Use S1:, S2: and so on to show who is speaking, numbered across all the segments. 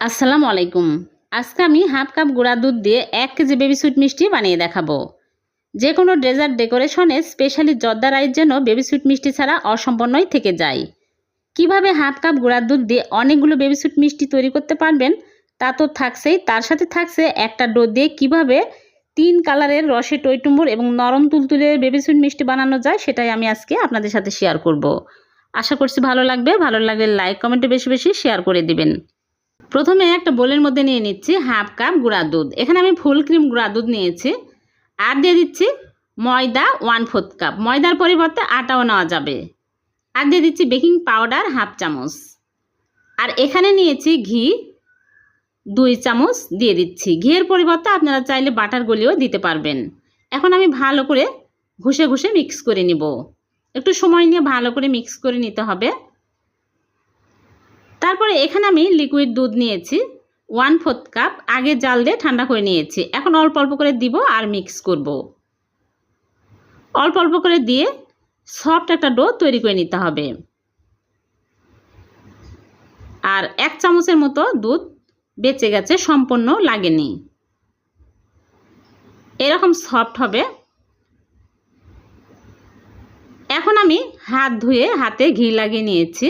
S1: আসসালামু আলাইকুম। আজকে আমি হাফ কাপ গুঁড়া দুধ দিয়ে এক কেজি বেবি সুইট মিষ্টি বানিয়ে দেখাবো। যে কোনো ডেজার্ট ডেকোরেশনে স্পেশালি জর্দা রাইস যেন বেবি সুইট মিষ্টি ছাড়া অসম্পন্নই থেকে যায়। কীভাবে হাফ কাপ গুঁড়ার দুধ দিয়ে অনেকগুলো বেবি সুইট মিষ্টি তৈরি করতে পারবেন, তা তো থাকছেই। তার সাথে থাকছে একটা ডো দিয়ে কীভাবে তিন কালারের রসে টইটুম্বুর এবং নরম তুলতুলে বেবি সুইট মিষ্টি বানানো যায়, সেটাই আমি আজকে আপনাদের সাথে শেয়ার করব। আশা করছি ভালো লাগবে। ভালো লাগলে লাইক, কমেন্টে বেশি বেশি শেয়ার করে দিবেন। প্রথমে একটা বোলের মধ্যে নিয়ে নিচ্ছি হাফ কাপ গুঁড়া দুধ। এখানে আমি ফুল ক্রিম গুঁড়া দুধ নিয়েছি। আর দিয়ে দিচ্ছি ময়দা ওয়ান ফোর্থ কাপ। ময়দার পরিবর্তে আটাও নেওয়া যাবে। আর দিয়ে দিচ্ছি বেকিং পাউডার হাফ চামচ। আর এখানে নিয়েছি ঘি দুই চামচ দিয়ে দিচ্ছি। ঘিয়ের পরিবর্তে আপনারা চাইলে বাটার গলিও দিতে পারবেন। এখন আমি ভালো করে ঘুষে ঘুষে মিক্স করে নিব। একটু সময় নিয়ে ভালো করে মিক্স করে নিতে হবে। তারপরে এখানে আমি লিকুইড দুধ নিয়েছি ওয়ান ফোর্থ কাপ আগে জাল দিয়ে ঠান্ডা করে নিয়েছি। এখন অল্প অল্প করে দিব আর মিক্স করব। অল্প অল্প করে দিয়ে সফট একটা ডো তৈরি করে নিতে হবে। আর এক চামচের মতো দুধ বেঁচে গেছে, সম্পূর্ণ লাগেনি। এরকম সফট হবে। এখন আমি হাত ধুয়ে হাতে ঘি লাগিয়ে নিয়েছি।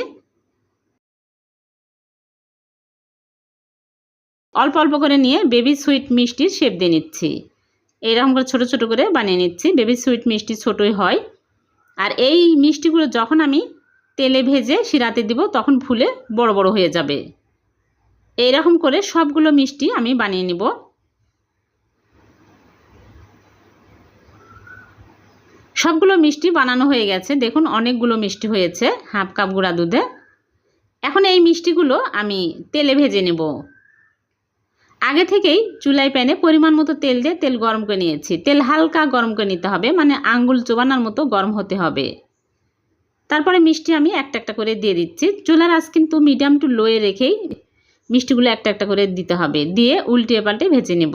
S1: অল্প অল্প করে নিয়ে বেবি সুইট মিষ্টির শেপ দিয়ে নিচ্ছি। এইরকম করে ছোটো ছোটো করে বানিয়ে নিচ্ছি। বেবি সুইট মিষ্টি ছোটোই হয়। আর এই মিষ্টিগুলো যখন আমি তেলে ভেজে শিরাতে দিব, তখন ফুলে বড় বড় হয়ে যাবে। এই রকম করে সবগুলো মিষ্টি আমি বানিয়ে নিব। সবগুলো মিষ্টি বানানো হয়ে গেছে। দেখুন, অনেকগুলো মিষ্টি হয়েছে, হাফ কাপ গুঁড়া দুধে। এখন এই মিষ্টিগুলো আমি তেলে ভেজে নেব। আগে থেকেই চুলাই প্যানে পরিমাণ মতো তেল দিয়ে তেল গরম করে নিয়েছি। তেল হালকা গরম করে নিতে হবে মানে আঙ্গুল চোবানোর মতো গরম হতে হবে। তারপরে মিষ্টি আমি একটা একটা করে দিয়ে দিচ্ছি। চুলার আজ কিন্তু মিডিয়াম টু লোয়ে রেখেই মিষ্টিগুলো একটা একটা করে দিতে হবে। দিয়ে উল্টিয়ে পাল্টে ভেজে নেব।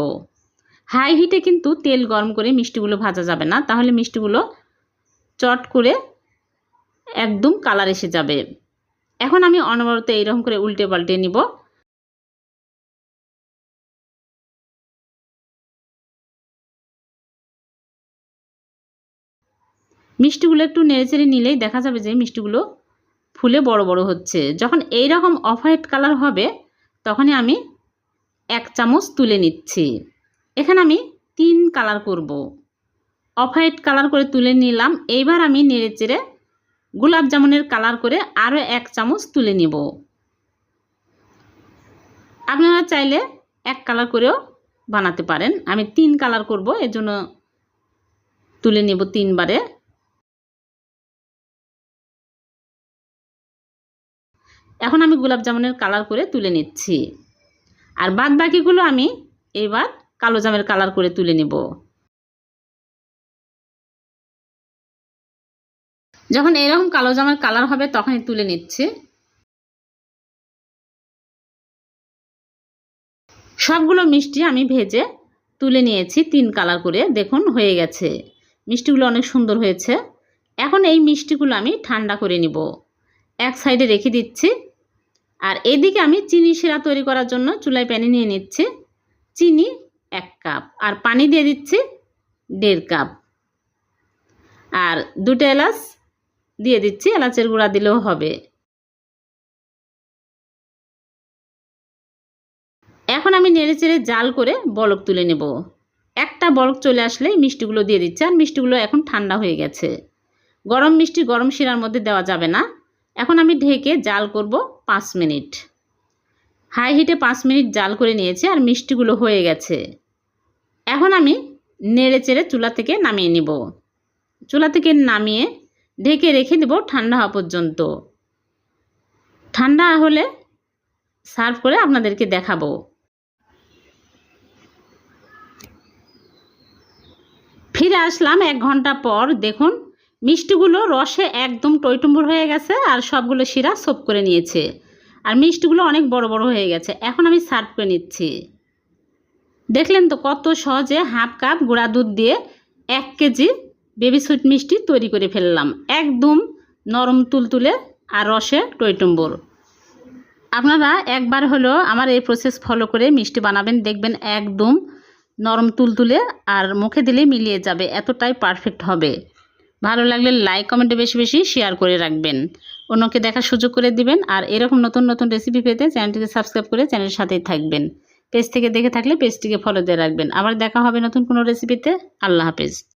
S1: হাই হিটে কিন্তু তেল গরম করে মিষ্টিগুলো ভাজা যাবে না, তাহলে মিষ্টিগুলো চট করে একদম কালার এসে যাবে। এখন আমি অনবরত এইরকম করে উল্টে পাল্টে নিব। মিষ্টিগুলো একটু নেড়েচেড়ে নিলেই দেখা যাবে যে মিষ্টিগুলো ফুলে বড় বড় হচ্ছে। যখন এই রকম অফ হোয়াইট কালার হবে, তখনই আমি এক চামচ তুলে নিচ্ছি। এখানে আমি তিন কালার করব। অফ হোয়াইট কালার করে তুলে নিলাম। এইবার আমি নেড়েচেড়ে গোলাপ জামুনের কালার করে আরও এক চামচ তুলে নিব। আপনারা চাইলে এক কালার করেও বানাতে পারেন। আমি তিন কালার করব এজন্য তুলে নেব তিনবারে। এখন আমি গোলাপ জামুনের কালার করে তুলে নিচ্ছি। আর বাদ বাকিগুলো আমি এবার কালো জামের কালার করে তুলে নেব। যখন এরকম কালো জামের কালার হবে তখনই তুলে নিচ্ছি। সবগুলো মিষ্টি আমি ভেজে তুলে নিয়েছি তিন কালার করে। দেখুন, হয়ে গেছে। মিষ্টিগুলো অনেক সুন্দর হয়েছে। এখন এই মিষ্টিগুলো আমি ঠান্ডা করে নিব। এক সাইডে রেখে দিচ্ছি। আর এদিকে আমি চিনি শিরা তৈরি করার জন্য চুলায় প্যানে নিয়ে নিচ্ছি। চিনি এক কাপ আর পানি দিয়ে দিচ্ছি দেড় কাপ। আর দুটো এলাচ দিয়ে দিচ্ছি, এলাচের গুঁড়া দিলেও হবে। এখন আমি নেড়ে চেড়ে জাল করে বলক তুলে নেব। একটা বলক চলে আসলে মিষ্টিগুলো দিয়ে দিচ্ছি। আর মিষ্টিগুলো এখন ঠান্ডা হয়ে গেছে। গরম মিষ্টি গরম শিরার মধ্যে দেওয়া যাবে না। এখন আমি ঢেকে জাল করব পাঁচ মিনিট। হাই হিটে পাঁচ মিনিট জাল করে নিয়েছি আর মিষ্টিগুলো হয়ে গেছে। এখন আমি নেড়ে চেড়ে চুলা থেকে নামিয়ে নিব। চুলা থেকে নামিয়ে ঢেকে রেখে দেব ঠান্ডা হওয়া পর্যন্ত। ঠান্ডা হলে সার্ভ করে আপনাদেরকে দেখাবো। ফিরে আসলাম এক ঘণ্টা পর। দেখুন মিষ্টিগুলো রসে একদম টইটুম্বুর হয়ে গেছে আর সবগুলো শিরা সোপ করে নিয়েছে। আর মিষ্টিগুলো অনেক বড় বড় হয়ে গেছে। এখন আমি সার্ভ করে নিচ্ছি। দেখলেন তো কত সহজে হাফ কাপ গুঁড়া দুধ দিয়ে এক কেজি বেবি সুইট মিষ্টি তৈরি করে ফেললাম। একদম নরম তুলতুলে আর রসে টইটুম্বুর। আপনারা একবার হলো আমার এই প্রসেস ফলো করে মিষ্টি বানাবেন, দেখবেন একদম নরম তুলতুলে আর মুখে দিলে মিলিয়ে যাবে, এতটাই পারফেক্ট হবে। ভালো লাগলে লাইক কমেন্টে বেশি বেশি শেয়ার করে রাখবেন। অন্যকে দেখার সুযোগ করে দিবেন আর এরকম নতুন নতুন রেসিপি পেতে চ্যানেলটিকে সাবস্ক্রাইব করে চ্যানেলের সাথেই থাকবেন। পেজ থেকে দেখে থাকলে পেজটিকে ফলো দিয়ে রাখবেন। আবার দেখা হবে নতুন কোনো রেসিপিতে আল্লাহ হাফেজ।